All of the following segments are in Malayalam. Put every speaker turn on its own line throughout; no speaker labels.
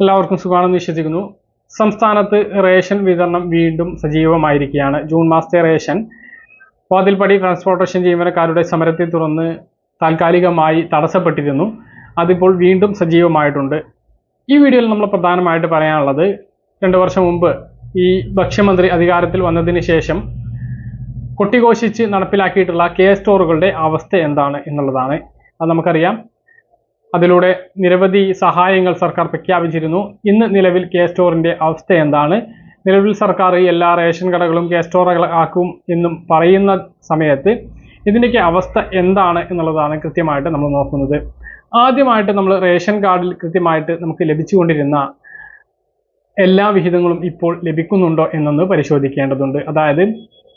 എല്ലാവർക്കും സുഖമാണെന്ന് വിശ്വസിക്കുന്നു. സംസ്ഥാനത്ത് റേഷൻ വിതരണം വീണ്ടും സജീവമായിരിക്കുകയാണ്. ജൂൺ മാസത്തെ റേഷൻ വാതിൽപ്പടി ട്രാൻസ്പോർട്ടേഷൻ ജീവനക്കാരുടെ സമരത്തെ തുടർന്ന് താൽക്കാലികമായി തടസ്സപ്പെട്ടിരുന്നു. അതിപ്പോൾ വീണ്ടും സജീവമായിട്ടുണ്ട്. ഈ വീഡിയോയിൽ നമ്മൾ പ്രധാനമായിട്ട് പറയാനുള്ളത് രണ്ട് വർഷം മുമ്പ് ഈ ഭക്ഷ്യമന്ത്രി അധികാരത്തിൽ വന്നതിന് ശേഷം കൊട്ടിഘോഷിച്ച് നടപ്പിലാക്കിയിട്ടുള്ള കെ സ്റ്റോറുകളുടെ അവസ്ഥ എന്താണ് എന്നുള്ളതാണ്. അത് നമുക്കറിയാം. അതിലൂടെ നിരവധി സഹായങ്ങൾ സർക്കാർ പ്രഖ്യാപിച്ചിരുന്നു. ഇന്ന് നിലവിൽ കെ സ്റ്റോറിന്റെ അവസ്ഥ എന്താണ്? നിലവിൽ സർക്കാർ എല്ലാ റേഷൻ കടകളും കെ സ്റ്റോറുകളാക്കും എന്നും പറയുന്ന സമയത്ത് ഇതിന്റെയൊക്കെ അവസ്ഥ എന്താണ് എന്നുള്ളതാണ് കൃത്യമായിട്ട് നമ്മൾ നോക്കുന്നത്. ആദ്യമായിട്ട് നമ്മൾ റേഷൻ കാർഡിൽ കൃത്യമായിട്ട് നമുക്ക് ലഭിച്ചുകൊണ്ടിരുന്ന എല്ലാ വിഹിതങ്ങളും ഇപ്പോൾ ലഭിക്കുന്നുണ്ടോ എന്നൊന്ന് പരിശോധിക്കേണ്ടതുണ്ട്. അതായത്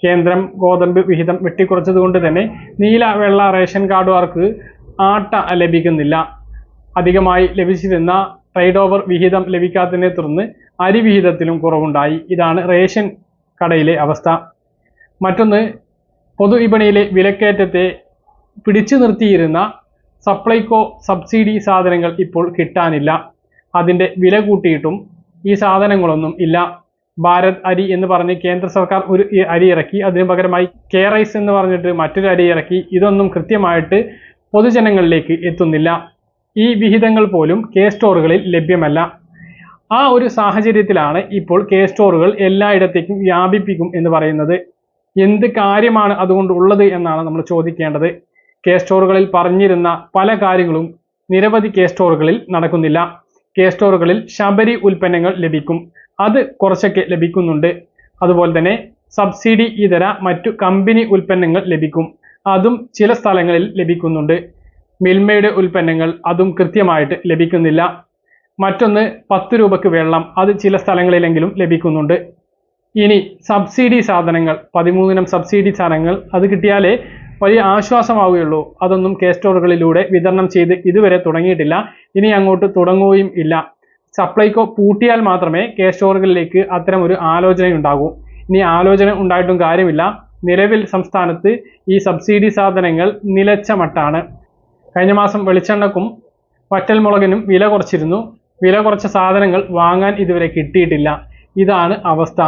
കേന്ദ്രം ഗോതമ്പ് വിഹിതം വെട്ടിക്കുറച്ചത് കൊണ്ട് തന്നെ നീല വെള്ള റേഷൻ കാർഡുകാർക്ക് ആട്ട ലഭിക്കുന്നില്ല. അധികമായി ലഭിച്ചിരുന്ന ട്രേഡ് ഓവർ വിഹിതം ലഭിക്കാത്തതിനെ തുടർന്ന് അരി വിഹിതത്തിലും കുറവുണ്ടായി. ഇതാണ് റേഷൻ കടയിലെ അവസ്ഥ. മറ്റൊന്ന് പൊതുവിപണിയിലെ വിലക്കയറ്റത്തെ പിടിച്ചു നിർത്തിയിരുന്ന സപ്ലൈകോ സബ്സിഡി സാധനങ്ങൾ ഇപ്പോൾ കിട്ടാനില്ല. അതിന്റെ വില കൂട്ടിയിട്ടും ഈ സാധനങ്ങളൊന്നും ഇല്ല. ഭാരത് അരി എന്ന് പറഞ്ഞ് കേന്ദ്ര സർക്കാർ ഒരു അരി ഇറക്കി. അതിന് പകരമായി കെ റൈസ് എന്ന് പറഞ്ഞിട്ട് മറ്റൊരു അരി ഇറക്കി. ഇതൊന്നും കൃത്യമായിട്ട് പൊതുജനങ്ങളിലേക്ക് എത്തുന്നില്ല. ഈ വിഹിതങ്ങൾ പോലും കെ സ്റ്റോറുകളിൽ ലഭ്യമല്ല. ആ ഒരു സാഹചര്യത്തിലാണ് ഇപ്പോൾ കെ സ്റ്റോറുകൾ എല്ലായിടത്തേക്കും വ്യാപിപ്പിക്കും എന്ന് പറയുന്നത്. എന്ത് കാര്യമാണ് അതുകൊണ്ട് ഉള്ളത് എന്നാണ് നമ്മൾ ചോദിക്കേണ്ടത്. കെ സ്റ്റോറുകളിൽ പറഞ്ഞിരുന്ന പല കാര്യങ്ങളും നിരവധി കെ സ്റ്റോറുകളിൽ നടക്കുന്നില്ല. കെ സ്റ്റോറുകളിൽ ശബരി ഉൽപ്പന്നങ്ങൾ ലഭിക്കും. അത് കുറച്ചൊക്കെ ലഭിക്കുന്നുണ്ട്. അതുപോലെ തന്നെ സബ്സിഡി ഇതര മറ്റു കമ്പനി ഉൽപ്പന്നങ്ങൾ ലഭിക്കും. അതും ചില സ്ഥലങ്ങളിൽ ലഭിക്കുന്നുണ്ട്. മിൽമയുടെ ഉൽപ്പന്നങ്ങൾ അതും കൃത്യമായിട്ട് ലഭിക്കുന്നില്ല. മറ്റൊന്ന് പത്ത് രൂപക്ക് വെള്ളം. അത് ചില സ്ഥലങ്ങളിലെങ്കിലും ലഭിക്കുന്നുണ്ട്. ഇനി സബ്സിഡി സാധനങ്ങൾ. പതിമൂന്നിനം സബ്സിഡി സാധനങ്ങൾ. അത് കിട്ടിയാലേ വലിയ ആശ്വാസമാവുകയുള്ളൂ. അതൊന്നും കെ സ്റ്റോറുകളിലൂടെ വിതരണം ചെയ്ത് ഇതുവരെ തുടങ്ങിയിട്ടില്ല. ഇനി അങ്ങോട്ട് തുടങ്ങുകയും ഇല്ല. സപ്ലൈകോ പൂട്ടിയാൽ മാത്രമേ കെ സ്റ്റോറുകളിലേക്ക് അത്തരം ഒരു ആലോചന ഉണ്ടാകൂ. ഇനി ആലോചന ഉണ്ടായിട്ടും കാര്യമില്ല. നിലവിൽ സംസ്ഥാനത്ത് ഈ സബ്സിഡി സാധനങ്ങൾ നിലച്ച മട്ടാണ്. കഴിഞ്ഞ മാസം വെളിച്ചെണ്ണക്കും വറ്റൽമുളകിനും വില കുറച്ചിരുന്നു. വില കുറച്ച സാധനങ്ങൾ വാങ്ങാൻ ഇതുവരെ കിട്ടിയിട്ടില്ല. ഇതാണ് അവസ്ഥ.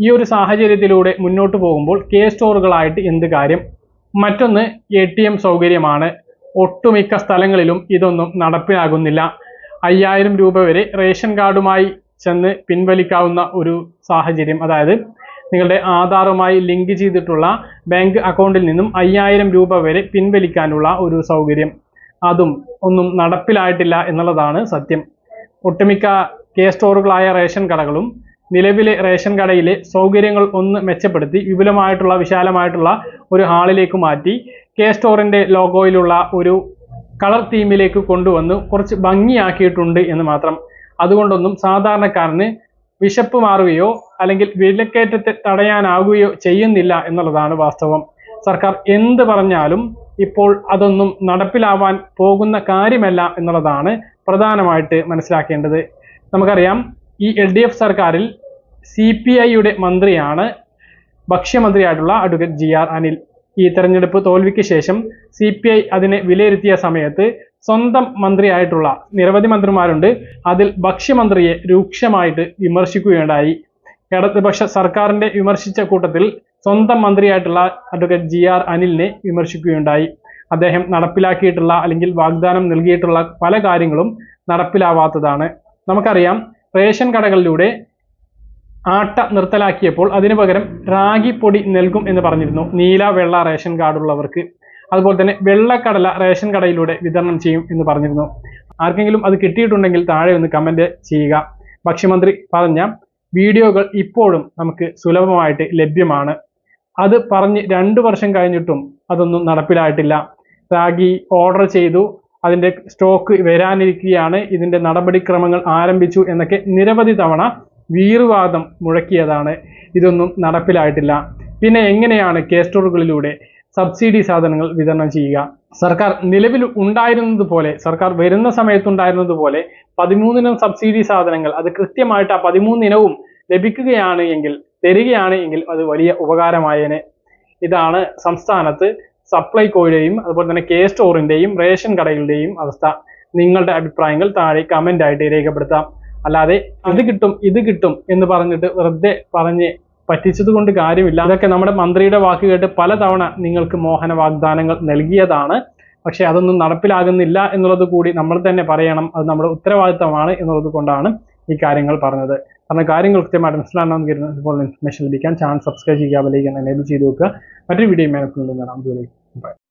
ഈ ഒരു സാഹചര്യത്തിലൂടെ മുന്നോട്ട് പോകുമ്പോൾ കെ സ്റ്റോറുകളായിട്ട് എന്ത് കാര്യം? മറ്റൊന്ന് എ ടി എം സൗകര്യമാണ്. ഒട്ടുമിക്ക സ്ഥലങ്ങളിലും ഇതൊന്നും നടപ്പിലാകുന്നില്ല. അയ്യായിരം രൂപ വരെ റേഷൻ കാർഡുമായി ചെന്ന് പിൻവലിക്കാവുന്ന ഒരു സാഹചര്യം. അതായത് നിങ്ങളുടെ ആധാറുമായി ലിങ്ക് ചെയ്തിട്ടുള്ള ബാങ്ക് അക്കൗണ്ടിൽ നിന്നും അയ്യായിരം രൂപ വരെ പിൻവലിക്കാനുള്ള ഒരു സൗകര്യം. അതും ഒന്നും നടപ്പിലായിട്ടില്ല എന്നുള്ളതാണ് സത്യം. ഒട്ടുമിക്ക കെ സ്റ്റോറുകളായ റേഷൻ കടകളും നിലവിലെ റേഷൻ കടയിലെ സൗകര്യങ്ങൾ ഒന്ന് മെച്ചപ്പെടുത്തി വിപുലമായിട്ടുള്ള വിശാലമായിട്ടുള്ള ഒരു ഹാളിലേക്ക് മാറ്റി കെ സ്റ്റോറിന്റെ ലോഗോയിലുള്ള ഒരു കളർ തീമിലേക്ക് കൊണ്ടുവന്ന് കുറച്ച് ഭംഗിയാക്കിയിട്ടുണ്ട് എന്ന് മാത്രം. അതുകൊണ്ടൊന്നും സാധാരണക്കാരന് വിശപ്പ് മാറുകയോ അല്ലെങ്കിൽ വിലക്കയറ്റത്തെ തടയാനാകുകയോ ചെയ്യുന്നില്ല എന്നുള്ളതാണ് വാസ്തവം. സർക്കാർ എന്ത് പറഞ്ഞാലും ഇപ്പോൾ അതൊന്നും നടപ്പിലാവാൻ പോകുന്ന കാര്യമല്ല എന്നുള്ളതാണ് പ്രധാനമായിട്ട് മനസ്സിലാക്കേണ്ടത്. നമുക്കറിയാം ഈ എൽ ഡി എഫ് സർക്കാരിൽ സി പി ഐയുടെ മന്ത്രിയാണ് ഭക്ഷ്യമന്ത്രിയായിട്ടുള്ള അഡ്വക്കേറ്റ് ജി ആർ അനിൽ. ഈ തെരഞ്ഞെടുപ്പ് തോൽവിക്ക് ശേഷം സി പി ഐ അതിനെ വിലയിരുത്തിയ സമയത്ത് സ്വന്തം മന്ത്രിയായിട്ടുള്ള നിരവധി മന്ത്രിമാരുണ്ട്. അതിൽ ഭക്ഷ്യമന്ത്രിയെ രൂക്ഷമായിട്ട് വിമർശിക്കുകയുണ്ടായി. ഇടതുപക്ഷ സർക്കാരിന്റെ വിമർശിച്ച കൂട്ടത്തിൽ സ്വന്തം മന്ത്രിയായിട്ടുള്ള അഡ്വക്കേറ്റ് ജി ആർ അനിലിനെ വിമർശിക്കുകയുണ്ടായി. അദ്ദേഹം നടപ്പിലാക്കിയിട്ടുള്ള അല്ലെങ്കിൽ വാഗ്ദാനം നൽകിയിട്ടുള്ള പല കാര്യങ്ങളും നടപ്പിലാവാത്തതാണ്. നമുക്കറിയാം റേഷൻ കടകളിലൂടെ ആട്ട നിർത്തലാക്കിയപ്പോൾ അതിനു പകരം റാഗിപ്പൊടി പൊടി നൽകും എന്ന് പറഞ്ഞിരുന്നു. നീല വെള്ള റേഷൻ കാർഡുള്ളവർക്ക് അതുപോലെ തന്നെ വെള്ളക്കടല റേഷൻ കടയിലൂടെ വിതരണം ചെയ്യും എന്ന് പറഞ്ഞിരുന്നു. ആർക്കെങ്കിലും അത് കിട്ടിയിട്ടുണ്ടെങ്കിൽ താഴെ ഒന്ന് കമന്റ് ചെയ്യുക. ഭക്ഷ്യമന്ത്രി പറഞ്ഞ വീഡിയോകൾ ഇപ്പോഴും നമുക്ക് സുലഭമായിട്ട് ലഭ്യമാണ്. അത് പറഞ്ഞ് രണ്ട് വർഷം കഴിഞ്ഞിട്ടും അതൊന്നും നടപ്പിലായിട്ടില്ല. റാഗി ഓർഡർ ചെയ്തു. അതിന്റെ സ്റ്റോക്ക് വരാനിരിക്കുകയാണ്. ഇതിന്റെ നടപടിക്രമങ്ങൾ ആരംഭിച്ചു എന്നൊക്കെ നിരവധി തവണ വീറുവാദം മുഴക്കിയതാണ്. ഇതൊന്നും നടപ്പിലായിട്ടില്ല. പിന്നെ എങ്ങനെയാണ് കെ സ്റ്റോറുകളിലൂടെ സബ്സിഡി സാധനങ്ങൾ വിതരണം ചെയ്യുക? സർക്കാർ നിലവിൽ ഉണ്ടായിരുന്നത് പോലെ സർക്കാർ വരുന്ന സമയത്തുണ്ടായിരുന്നത് പോലെ പതിമൂന്നിനം സബ്സിഡി സാധനങ്ങൾ അത് കൃത്യമായിട്ട് ആ പതിമൂന്നിനവും ലഭിക്കുകയാണ് എങ്കിൽ തരികയാണ് എങ്കിൽ അത് വലിയ ഉപകാരമായേനെ. ഇതാണ് സംസ്ഥാനത്ത് സപ്ലൈകോയുടെയും അതുപോലെ തന്നെ കെ സ്റ്റോറിന്റെയും റേഷൻ കടകളുടെയും അവസ്ഥ. നിങ്ങളുടെ അഭിപ്രായങ്ങൾ താഴെ കമന്റ് ആയിട്ട് രേഖപ്പെടുത്താം. അല്ലാതെ അത് കിട്ടും ഇത് കിട്ടും എന്ന് പറഞ്ഞിട്ട് വെറുതെ പറഞ്ഞ് പറ്റിച്ചത് കൊണ്ട് കാര്യമില്ല. അതൊക്കെ നമ്മുടെ മന്ത്രിയുടെ വാക്ക് കേട്ട് പലതവണ നിങ്ങൾക്ക് മോഹന വാഗ്ദാനങ്ങൾ നൽകിയതാണ്. പക്ഷെ അതൊന്നും നടപ്പിലാകുന്നില്ല എന്നുള്ളത് കൂടി നമ്മൾ തന്നെ പറയണം. അത് നമ്മുടെ ഉത്തരവാദിത്തമാണ് എന്നുള്ളത് കൊണ്ടാണ് ഈ കാര്യങ്ങൾ പറഞ്ഞത്. കാരണം കാര്യങ്ങൾ കൃത്യമായിട്ട് മനസ്സിലാണെന്ന് കരുതുന്ന ഇൻഫർമേഷൻ ലഭിക്കാൻ ചാനൽ സബ്സ്ക്രൈബ് ചെയ്യുക ബെലൈക്കൻ എനേബിൾ ചെയ്ത് വെക്കുക. മറ്റൊരു വീഡിയോ മേനപ്പിൽ നിന്ന് കാണാം ബൈ